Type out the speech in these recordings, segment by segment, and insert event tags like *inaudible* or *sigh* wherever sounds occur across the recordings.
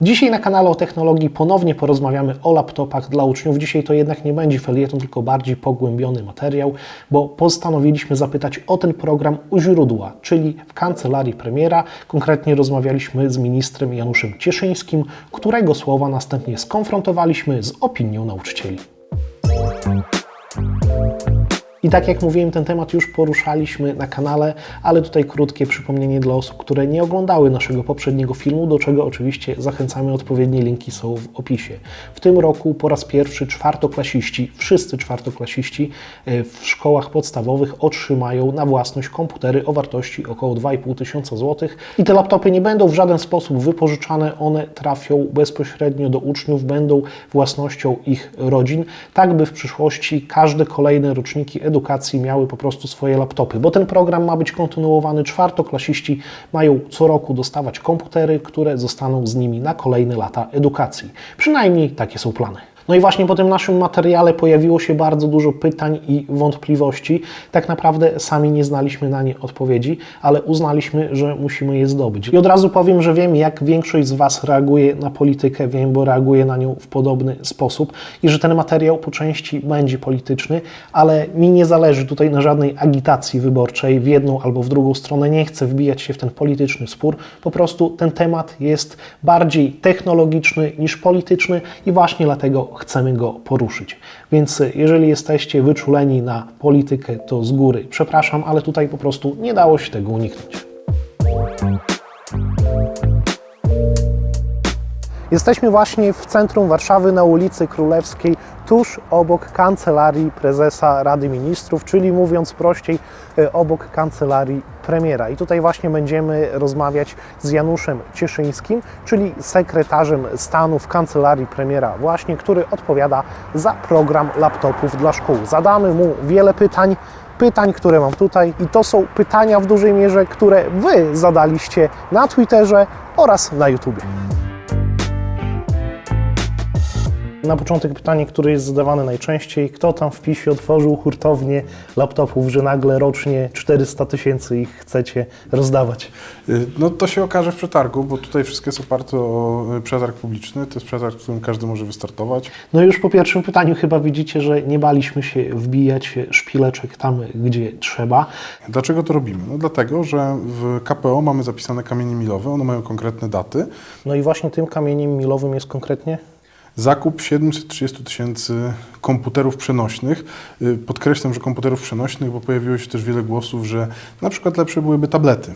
Dzisiaj na kanale o technologii ponownie porozmawiamy o laptopach dla uczniów. Dzisiaj to jednak nie będzie felieton, tylko bardziej pogłębiony materiał, bo postanowiliśmy zapytać o ten program u źródła, czyli w kancelarii premiera. Konkretnie rozmawialiśmy z ministrem Januszem Cieszyńskim, którego słowa następnie skonfrontowaliśmy z opinią nauczycieli. I tak jak mówiłem, ten temat już poruszaliśmy na kanale, ale tutaj krótkie przypomnienie dla osób, które nie oglądały naszego poprzedniego filmu, do czego oczywiście zachęcamy, odpowiednie linki są w opisie. W tym roku po raz pierwszy czwartoklasiści, wszyscy czwartoklasiści e, w szkołach podstawowych otrzymają na własność komputery o wartości około 2,5 tysiąca złotych. I te laptopy nie będą w żaden sposób wypożyczane, one trafią bezpośrednio do uczniów, będą własnością ich rodzin, tak by w przyszłości każde kolejne roczniki edukacji miały po prostu swoje laptopy, bo ten program ma być kontynuowany. Czwartoklasiści mają co roku dostawać komputery, które zostaną z nimi na kolejne lata edukacji. Przynajmniej takie są plany. No i właśnie po tym naszym materiale pojawiło się bardzo dużo pytań i wątpliwości. Tak naprawdę sami nie znaliśmy na nie odpowiedzi, ale uznaliśmy, że musimy je zdobyć. I od razu powiem, że wiem, jak większość z Was reaguje na politykę, wiem, bo reaguje na nią w podobny sposób i że ten materiał po części będzie polityczny, ale mi nie zależy tutaj na żadnej agitacji wyborczej w jedną albo w drugą stronę. Nie chcę wbijać się w ten polityczny spór. Po prostu ten temat jest bardziej technologiczny niż polityczny i właśnie dlatego chcemy go poruszyć. Więc jeżeli jesteście wyczuleni na politykę, to z góry przepraszam, ale tutaj po prostu nie dało się tego uniknąć. Jesteśmy właśnie w centrum Warszawy na ulicy Królewskiej, tuż obok kancelarii prezesa Rady Ministrów, czyli mówiąc prościej, e, obok kancelarii premiera. I tutaj właśnie będziemy rozmawiać z Januszem Cieszyńskim, czyli sekretarzem stanu w kancelarii premiera, właśnie, który odpowiada za program laptopów dla szkół. Zadamy mu wiele pytań. Pytań, które mam tutaj, i to są pytania w dużej mierze, które Wy zadaliście na Twitterze oraz na YouTubie. Na początek pytanie, które jest zadawane najczęściej. Kto tam w PiSie otworzył hurtownię laptopów, że nagle rocznie 400 tysięcy ich chcecie rozdawać? Y, No to się okaże w przetargu, bo tutaj wszystko jest oparte o y, przetarg publiczny. To jest przetarg, w którym każdy może wystartować. No już po pierwszym pytaniu chyba widzicie, że nie baliśmy się wbijać szpileczek tam, gdzie trzeba. Dlaczego to robimy? No dlatego, że w KPO mamy zapisane kamienie milowe, one mają konkretne daty. No i właśnie tym kamieniem milowym jest konkretnie Zakup 730 tysięcy komputerów przenośnych. Y, Podkreślam, że komputerów przenośnych, bo pojawiło się też wiele głosów, że na przykład lepsze byłyby tablety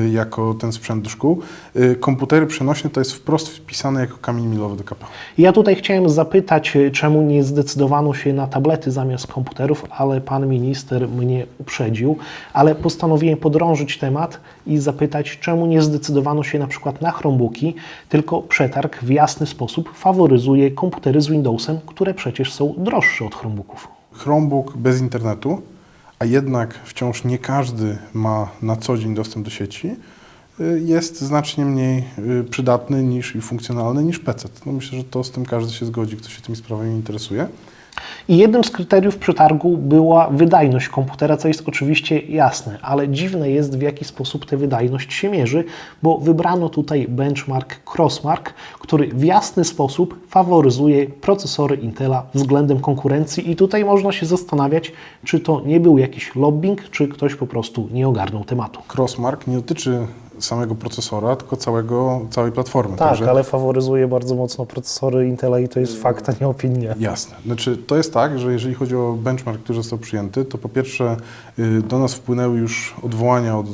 y, jako ten sprzęt do szkół. Y, Komputery przenośne to jest wprost wpisane jako kamień milowy do KPO. Ja tutaj chciałem zapytać, y, czemu nie zdecydowano się na tablety zamiast komputerów, ale pan minister mnie uprzedził, ale postanowiłem podrążyć temat i zapytać, czemu nie zdecydowano się na przykład na Chromebooki, tylko przetarg w jasny sposób faworyzuje komputery z Windowsem, które przecież są droższe od Chromebooków. Chromebook bez internetu, a jednak wciąż nie każdy ma na co dzień dostęp do sieci, y, jest znacznie mniej y, przydatny niż i funkcjonalny niż PC. No myślę, że to z tym każdy się zgodzi, kto się tymi sprawami interesuje. I jednym z kryteriów przetargu była wydajność komputera, co jest oczywiście jasne, ale dziwne jest, w jaki sposób tę wydajność się mierzy, bo wybrano tutaj benchmark Crossmark, który w jasny sposób faworyzuje procesory Intela względem konkurencji i tutaj można się zastanawiać, czy to nie był jakiś lobbying, czy ktoś po prostu nie ogarnął tematu. Crossmark nie dotyczy samego procesora, tylko całego, całej platformy. Tak, Także- ale faworyzuje bardzo mocno procesory Intela i to jest fakt, a nie opinia. Jasne. Znaczy, to jest tak, że jeżeli chodzi o benchmark, który został przyjęty, to po pierwsze y, do nas wpłynęły już odwołania od y,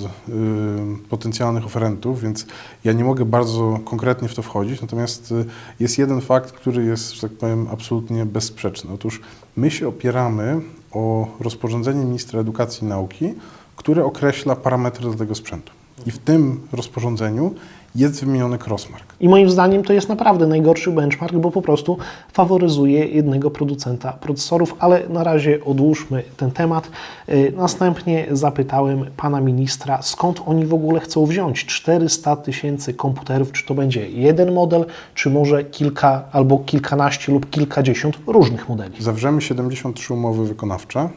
potencjalnych oferentów, więc ja nie mogę bardzo konkretnie w to wchodzić, natomiast y, jest jeden fakt, który jest, że tak powiem, absolutnie bezsprzeczny. Otóż my się opieramy o rozporządzenie ministra edukacji i nauki, które określa parametry do tego sprzętu. I w tym rozporządzeniu jest wymieniony crossmark. I moim zdaniem to jest naprawdę najgorszy benchmark, bo po prostu faworyzuje jednego producenta procesorów, ale na razie odłóżmy ten temat. Yy, Następnie zapytałem pana ministra, skąd oni w ogóle chcą wziąć 400 tysięcy komputerów, czy to będzie jeden model, czy może kilka albo kilkanaście lub kilkadziesiąt różnych modeli. Zawrzemy 73 umowy wykonawcze,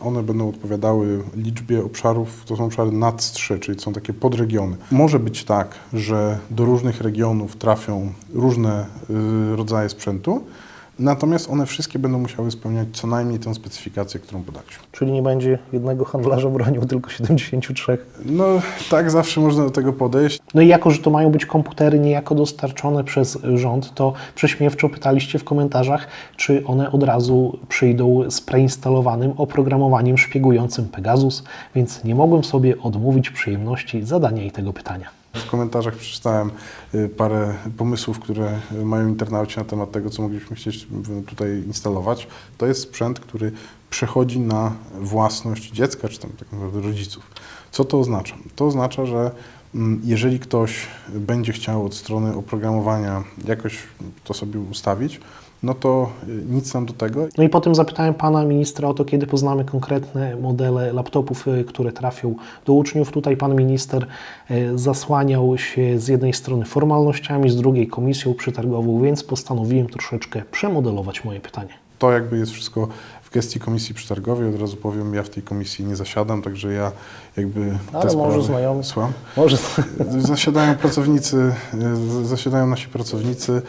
One będą odpowiadały liczbie obszarów, to są obszary NAC 3, czyli są takie podregiony. Może być tak, że do różnych regionów trafią różne y, rodzaje sprzętu, natomiast one wszystkie będą musiały spełniać co najmniej tę specyfikację, którą podaliśmy. Czyli nie będzie jednego handlarza bronią, tylko 73. No tak zawsze można do tego podejść. No i jako, że to mają być komputery niejako dostarczone przez rząd, to prześmiewczo pytaliście w komentarzach, czy one od razu przyjdą z preinstalowanym oprogramowaniem szpiegującym Pegasus, więc nie mogłem sobie odmówić przyjemności zadania jej tego pytania. W komentarzach przeczytałem y, parę pomysłów, które mają internauci na temat tego, co moglibyśmy chcieć tutaj instalować. To jest sprzęt, który przechodzi na własność dziecka, czy tam tak naprawdę rodziców. Co to oznacza? To oznacza, że jeżeli ktoś będzie chciał od strony oprogramowania jakoś to sobie ustawić, no to y, nic nam do tego. No i potem zapytałem pana ministra o to, kiedy poznamy konkretne modele laptopów, y, które trafią do uczniów. Tutaj pan minister y, zasłaniał się z jednej strony formalnościami, z drugiej komisją przetargową, więc postanowiłem troszeczkę przemodelować moje pytanie. To jakby jest wszystko w gestii komisji przetargowej. Od razu powiem, ja w tej komisji nie zasiadam, także ja jakby Ale te może znajomy. Słucham? Może *laughs* Zasiadają pracownicy, y, zasiadają nasi pracownicy.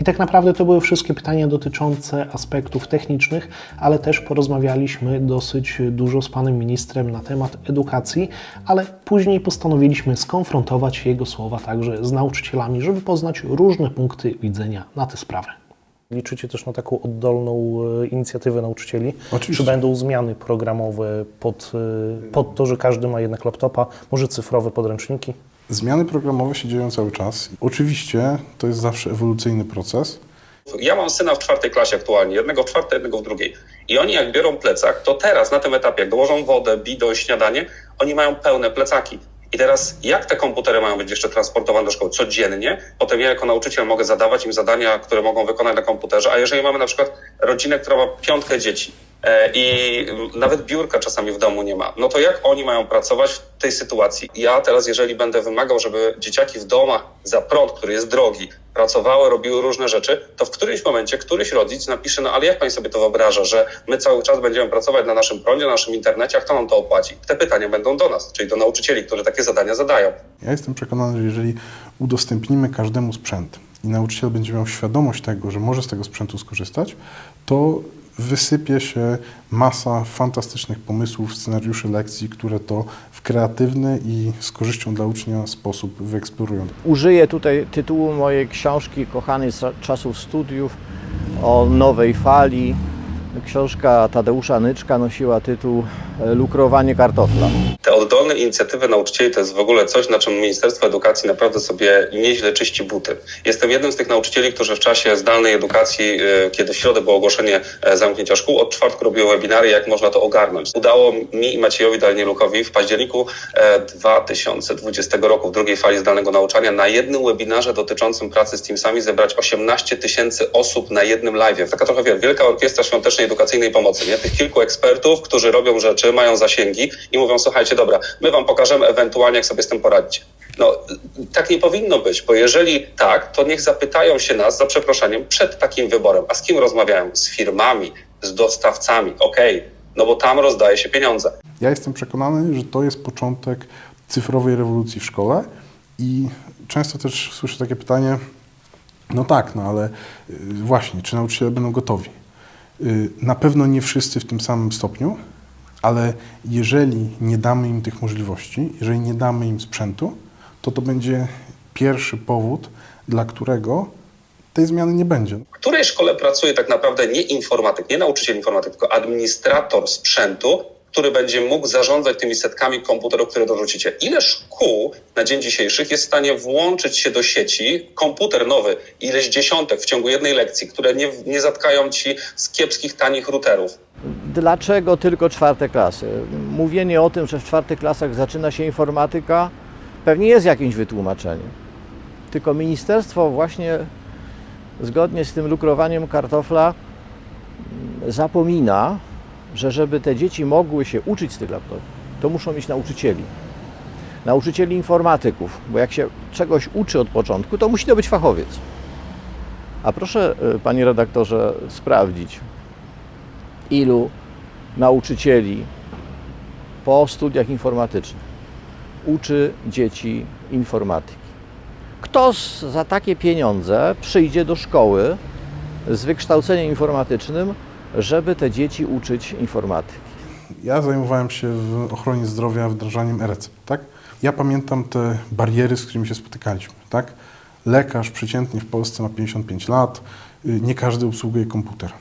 I tak naprawdę to były wszystkie pytania dotyczące aspektów technicznych, ale też porozmawialiśmy dosyć dużo z panem ministrem na temat edukacji, ale później postanowiliśmy skonfrontować jego słowa także z nauczycielami, żeby poznać różne punkty widzenia na tę sprawę. Liczycie też na taką oddolną e, inicjatywę nauczycieli? Oczywiście. Czy będą zmiany programowe pod, e, pod to, że każdy ma jednak laptopa, może cyfrowe podręczniki? Zmiany programowe się dzieją cały czas. Oczywiście to jest zawsze ewolucyjny proces. Ja mam syna w czwartej klasie aktualnie, jednego w czwartej, jednego w drugiej. I oni jak biorą plecak, to teraz na tym etapie, jak dołożą wodę, bidon, śniadanie, oni mają pełne plecaki. I teraz jak te komputery mają być jeszcze transportowane do szkoły codziennie? Potem ja jako nauczyciel mogę zadawać im zadania, które mogą wykonać na komputerze. A jeżeli mamy na przykład rodzinę, która ma piątkę dzieci i nawet biurka czasami w domu nie ma, no to jak oni mają pracować w tej sytuacji? Ja teraz, jeżeli będę wymagał, żeby dzieciaki w domach za prąd, który jest drogi, pracowały, robiły różne rzeczy, to w którymś momencie któryś rodzic napisze, no ale jak pani sobie to wyobraża, że my cały czas będziemy pracować na naszym prądzie, na naszym internecie, a kto nam to opłaci? Te pytania będą do nas, czyli do nauczycieli, którzy takie zadania zadają. Ja jestem przekonany, że jeżeli udostępnimy każdemu sprzęt i nauczyciel będzie miał świadomość tego, że może z tego sprzętu skorzystać, to wysypie się masa fantastycznych pomysłów, scenariuszy lekcji, które to w kreatywny i z korzyścią dla ucznia sposób wyeksplorują. Użyję tutaj tytułu mojej książki Kochany z czasów studiów o nowej fali. Książka Tadeusza Nyczka nosiła tytuł e, Lukrowanie kartofla. Te oddolne inicjatywy nauczycieli to jest w ogóle coś, na czym Ministerstwo Edukacji naprawdę sobie nieźle czyści buty. Jestem jednym z tych nauczycieli, którzy w czasie zdalnej edukacji, e, kiedy w środę było ogłoszenie e, zamknięcia szkół, od czwartku robiły webinary, jak można to ogarnąć. Udało mi i Maciejowi Danielukowi w październiku e, 2020 roku, w drugiej fali zdalnego nauczania, na jednym webinarze dotyczącym pracy z Teamsami zebrać 18 tysięcy osób na jednym live. Taka trochę wie, wielka orkiestra edukacyjnej pomocy, nie? Tych kilku ekspertów, którzy robią rzeczy, mają zasięgi i mówią, słuchajcie, dobra, my wam pokażemy ewentualnie, jak sobie z tym poradzić. No, tak nie powinno być, bo jeżeli tak, to niech zapytają się nas, za przeproszeniem, przed takim wyborem. A z kim rozmawiają? Z firmami, z dostawcami, okej, no bo tam rozdaje się pieniądze. Ja jestem przekonany, że to jest początek cyfrowej rewolucji w szkole i często też słyszę takie pytanie, no tak, no ale y, właśnie, czy nauczyciele będą gotowi? Y, Na pewno nie wszyscy w tym samym stopniu, ale jeżeli nie damy im tych możliwości, jeżeli nie damy im sprzętu, to to będzie pierwszy powód, dla którego tej zmiany nie będzie. W której szkole pracuje tak naprawdę nie informatyk, nie nauczyciel informatyk, tylko administrator sprzętu, który będzie mógł zarządzać tymi setkami komputerów, które dorzucicie. Ile szkół na dzień dzisiejszych jest w stanie włączyć się do sieci komputer nowy, ileś dziesiątek w ciągu jednej lekcji, które nie, nie zatkają ci z kiepskich, tanich routerów? Dlaczego tylko czwarte klasy? Mówienie o tym, że w czwartych klasach zaczyna się informatyka, pewnie jest jakimś wytłumaczeniem. Tylko ministerstwo właśnie zgodnie z tym lukrowaniem kartofla mm, zapomina, że żeby te dzieci mogły się uczyć z tych laptopów, to muszą mieć nauczycieli. Nauczycieli informatyków, bo jak się czegoś uczy od początku, to musi to być fachowiec. A proszę, y, panie redaktorze, sprawdzić, ilu nauczycieli po studiach informatycznych uczy dzieci informatyki. Kto za takie pieniądze przyjdzie do szkoły z wykształceniem informatycznym, żeby te dzieci uczyć informatyki? Ja zajmowałem się w ochronie zdrowia wdrażaniem e-recept, tak? Ja pamiętam te bariery, z którymi się spotykaliśmy, tak? Lekarz przeciętnie w Polsce ma 55 lat, y, nie każdy obsługuje komputer.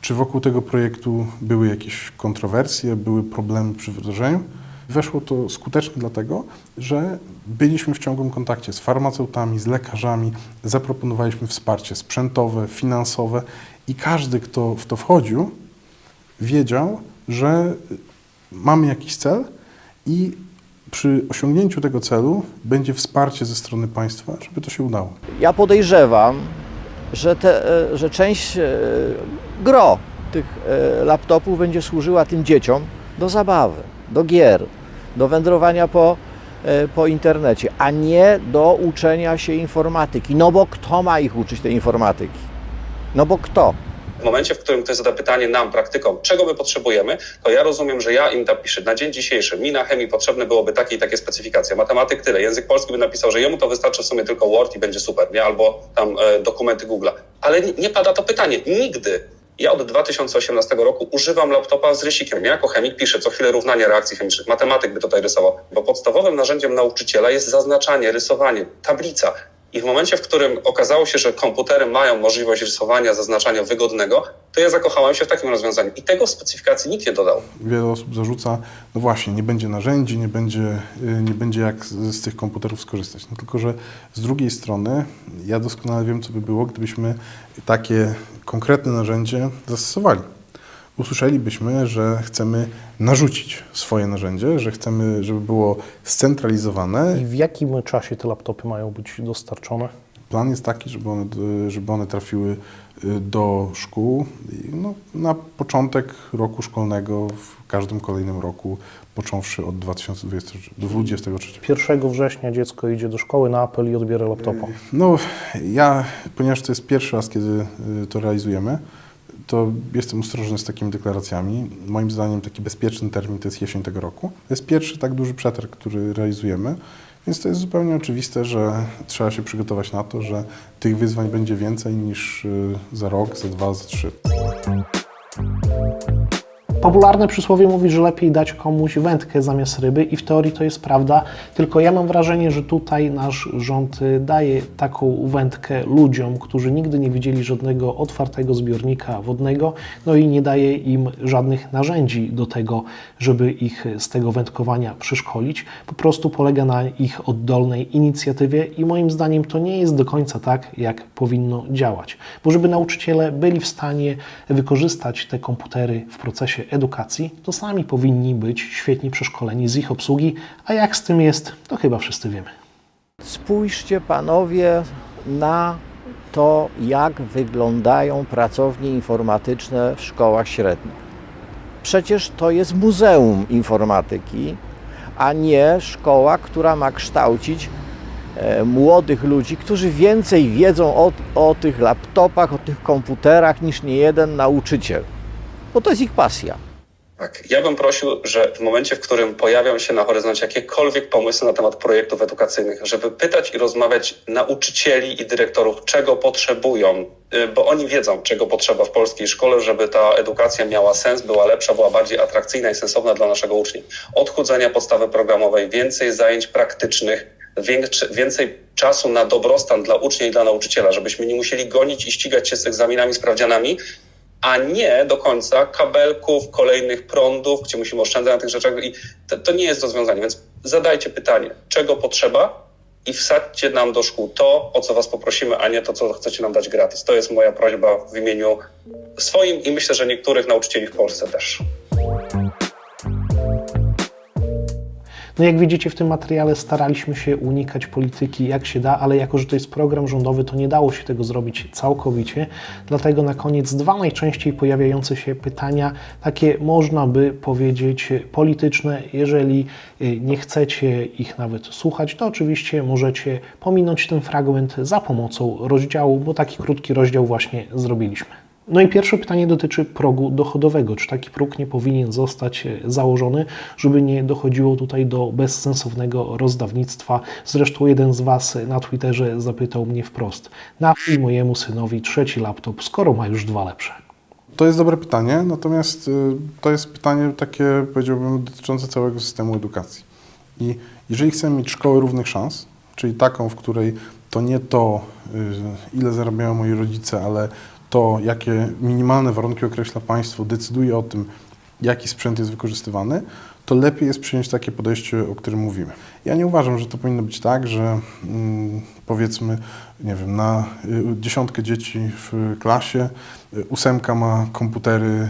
Czy wokół tego projektu były jakieś kontrowersje, były problemy przy wdrożeniu? Weszło to skutecznie dlatego, że byliśmy w ciągłym kontakcie z farmaceutami, z lekarzami, zaproponowaliśmy wsparcie sprzętowe, finansowe i każdy, kto w to wchodził, wiedział, że mamy jakiś cel i przy osiągnięciu tego celu będzie wsparcie ze strony państwa, żeby to się udało. Ja podejrzewam, że, te, e, że część e, gro tych e, laptopów będzie służyła tym dzieciom do zabawy, do gier, do wędrowania po, po internecie, a nie do uczenia się informatyki. No bo kto ma ich uczyć tej informatyki? No bo kto? W momencie, w którym ktoś zada pytanie nam, praktykom, czego my potrzebujemy, to ja rozumiem, że ja im napiszę, na dzień dzisiejszy mi na chemii potrzebne byłoby takie i takie specyfikacje. Matematyk tyle. Język polski by napisał, że jemu to wystarczy w sumie tylko Word i będzie super, nie? Albo tam e, dokumenty Google'a. Ale nie pada to pytanie. Nigdy. Ja od 2018 roku używam laptopa z rysikiem. Ja jako chemik piszę co chwilę równania reakcji chemicznych. Matematyk by tutaj rysował. Bo podstawowym narzędziem nauczyciela jest zaznaczanie, rysowanie, tablica. I w momencie, w którym okazało się, że komputery mają możliwość rysowania, zaznaczania wygodnego, to ja zakochałem się w takim rozwiązaniu. I tego w specyfikacji nikt nie dodał. Wiele osób zarzuca, no właśnie, nie będzie narzędzi, nie będzie, y, nie będzie jak z, z tych komputerów skorzystać. No tylko, że z drugiej strony ja doskonale wiem, co by było, gdybyśmy takie konkretne narzędzie zastosowali. Usłyszelibyśmy, że chcemy narzucić swoje narzędzie, że chcemy, żeby było scentralizowane I w jakim czasie te laptopy mają być dostarczone? Plan jest taki, żeby one, żeby one trafiły y, do szkół no, na początek roku szkolnego w każdym kolejnym roku, począwszy od 2023. 1 września dziecko idzie do szkoły na apel i odbiera laptopa. No, ja, ponieważ to jest pierwszy raz, kiedy y, to realizujemy, to jestem ostrożny z takimi deklaracjami. Moim zdaniem taki bezpieczny termin to jest jesień tego roku. To jest pierwszy tak duży przetarg, który realizujemy, więc to jest zupełnie oczywiste, że trzeba się przygotować na to, że tych wyzwań będzie więcej niż y, za rok, za dwa, za trzy. Popularne przysłowie mówi, że lepiej dać komuś wędkę zamiast ryby i w teorii to jest prawda, tylko ja mam wrażenie, że tutaj nasz rząd y, daje taką wędkę ludziom, którzy nigdy nie widzieli żadnego otwartego zbiornika wodnego, no i nie daje im żadnych narzędzi do tego, żeby ich z tego wędkowania przeszkolić. Po prostu polega na ich oddolnej inicjatywie i moim zdaniem to nie jest do końca tak, jak powinno działać. Bo żeby nauczyciele byli w stanie wykorzystać te komputery w procesie edukacji, to sami powinni być świetnie przeszkoleni z ich obsługi, a jak z tym jest, to chyba wszyscy wiemy. Spójrzcie panowie na to, jak wyglądają pracownie informatyczne w szkołach średnich. Przecież to jest muzeum informatyki, a nie szkoła, która ma kształcić e, młodych ludzi, którzy więcej wiedzą o, o tych laptopach, o tych komputerach niż niejeden nauczyciel. Bo to jest ich pasja. Tak. Ja bym prosił, że w momencie, w którym pojawią się na horyzoncie jakiekolwiek pomysły na temat projektów edukacyjnych, żeby pytać i rozmawiać nauczycieli i dyrektorów, czego potrzebują, y, bo oni wiedzą, czego potrzeba w polskiej szkole, żeby ta edukacja miała sens, była lepsza, była bardziej atrakcyjna i sensowna dla naszego ucznia. Odchudzenia podstawy programowej, więcej zajęć praktycznych, więcej czasu na dobrostan dla ucznia i dla nauczyciela, żebyśmy nie musieli gonić i ścigać się z egzaminami, sprawdzianami, a nie do końca kabelków, kolejnych prądów, gdzie musimy oszczędzać na tych rzeczach i to, to nie jest rozwiązanie. Więc zadajcie pytanie, czego potrzeba i wsadźcie nam do szkół to, o co was poprosimy, a nie to, co chcecie nam dać gratis. To jest moja prośba w imieniu swoim i myślę, że niektórych nauczycieli w Polsce też. No jak widzicie w tym materiale staraliśmy się unikać polityki jak się da, ale jako, że to jest program rządowy, to nie dało się tego zrobić całkowicie. Dlatego na koniec dwa najczęściej pojawiające się pytania, takie można by powiedzieć polityczne. Jeżeli y, nie chcecie ich nawet słuchać, to oczywiście możecie pominąć ten fragment za pomocą rozdziału, bo taki krótki rozdział właśnie zrobiliśmy. No i pierwsze pytanie dotyczy progu dochodowego. Czy taki próg nie powinien zostać e, założony, żeby nie dochodziło tutaj do bezsensownego rozdawnictwa? Zresztą jeden z Was na Twitterze zapytał mnie wprost, na chuj mojemu synowi trzeci laptop, skoro ma już dwa lepsze. To jest dobre pytanie, natomiast y, to jest pytanie takie, powiedziałbym, dotyczące całego systemu edukacji. I jeżeli chcemy mieć szkołę równych szans, czyli taką, w której to nie to, ile zarabiają moi rodzice, ale to, jakie minimalne warunki określa państwo, decyduje o tym, jaki sprzęt jest wykorzystywany, to lepiej jest przyjąć takie podejście, o którym mówimy. Ja nie uważam, że to powinno być tak, że mm, powiedzmy, nie wiem, na y, dziesiątkę dzieci w klasie y, ósemka ma komputery,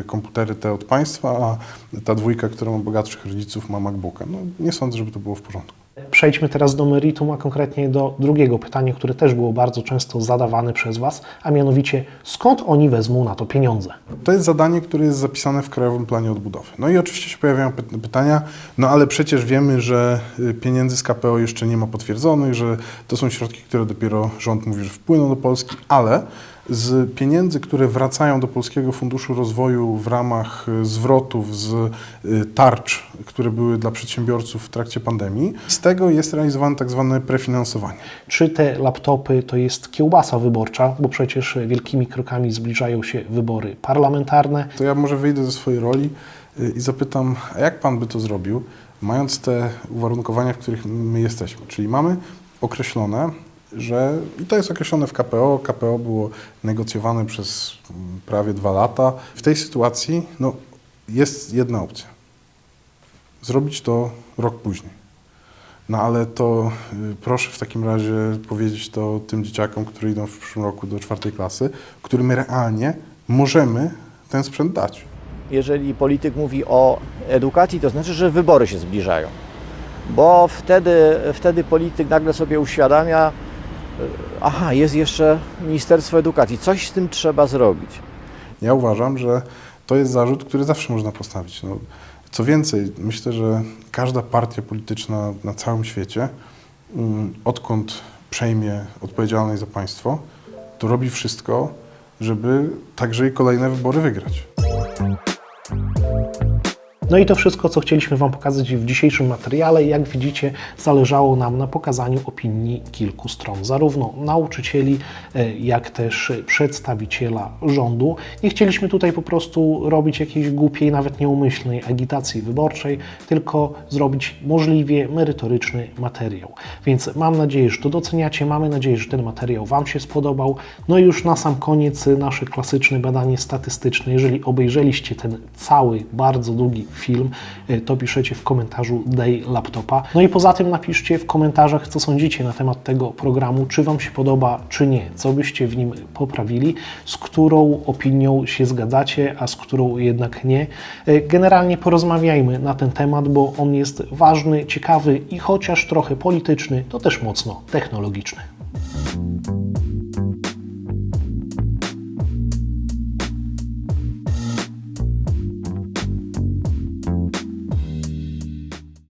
y, komputery te od państwa, a ta dwójka, która ma bogatszych rodziców, ma MacBooka. No, nie sądzę, żeby to było w porządku. Przejdźmy teraz do meritum, a konkretnie do drugiego pytania, które też było bardzo często zadawane przez Was, a mianowicie skąd oni wezmą na to pieniądze? To jest zadanie, które jest zapisane w Krajowym Planie Odbudowy. No i oczywiście się pojawiają py- pytania, no ale przecież wiemy, że y, pieniędzy z KPO jeszcze nie ma potwierdzonych, że to są środki, które dopiero rząd mówi, że wpłyną do Polski, ale z pieniędzy, które wracają do Polskiego Funduszu Rozwoju w ramach y, zwrotów z y, tarcz, które były dla przedsiębiorców w trakcie pandemii, z tego jest realizowane tak zwane prefinansowanie. Czy te laptopy to jest kiełbasa wyborcza, bo przecież wielkimi krokami zbliżają się wybory parlamentarne. To ja może wyjdę ze swojej roli y, i zapytam, a jak Pan by to zrobił, mając te uwarunkowania, w których my jesteśmy? Czyli mamy określone, że i to jest określone w KPO, KPO było negocjowane przez mm, prawie dwa lata. W tej sytuacji no, jest jedna opcja. Zrobić to rok później. No ale to y, proszę w takim razie powiedzieć to tym dzieciakom, które idą w przyszłym roku do czwartej klasy, którym realnie możemy ten sprzęt dać. Jeżeli polityk mówi o edukacji, to znaczy, że wybory się zbliżają. Bo wtedy, wtedy polityk nagle sobie uświadamia, aha, jest jeszcze Ministerstwo Edukacji, coś z tym trzeba zrobić. Ja uważam, że to jest zarzut, który zawsze można postawić. No, co więcej, myślę, że każda partia polityczna na całym świecie, mm, odkąd przejmie odpowiedzialność za państwo, to robi wszystko, żeby także i kolejne wybory wygrać. No i to wszystko, co chcieliśmy Wam pokazać w dzisiejszym materiale. Jak widzicie, zależało nam na pokazaniu opinii kilku stron, zarówno nauczycieli, e, jak też przedstawiciela rządu. Nie chcieliśmy tutaj po prostu robić jakiejś głupiej, nawet nieumyślnej agitacji wyborczej, tylko zrobić możliwie merytoryczny materiał. Więc mam nadzieję, że to doceniacie, mamy nadzieję, że ten materiał Wam się spodobał. No i już na sam koniec nasze klasyczne badanie statystyczne. Jeżeli obejrzeliście ten cały, bardzo długi film, y, to piszecie w komentarzu Daj laptopa. No i poza tym napiszcie w komentarzach, co sądzicie na temat tego programu, czy Wam się podoba, czy nie, co byście w nim poprawili, z którą opinią się zgadzacie, a z którą jednak nie. Y, Generalnie porozmawiajmy na ten temat, bo on jest ważny, ciekawy i chociaż trochę polityczny, to też mocno technologiczny.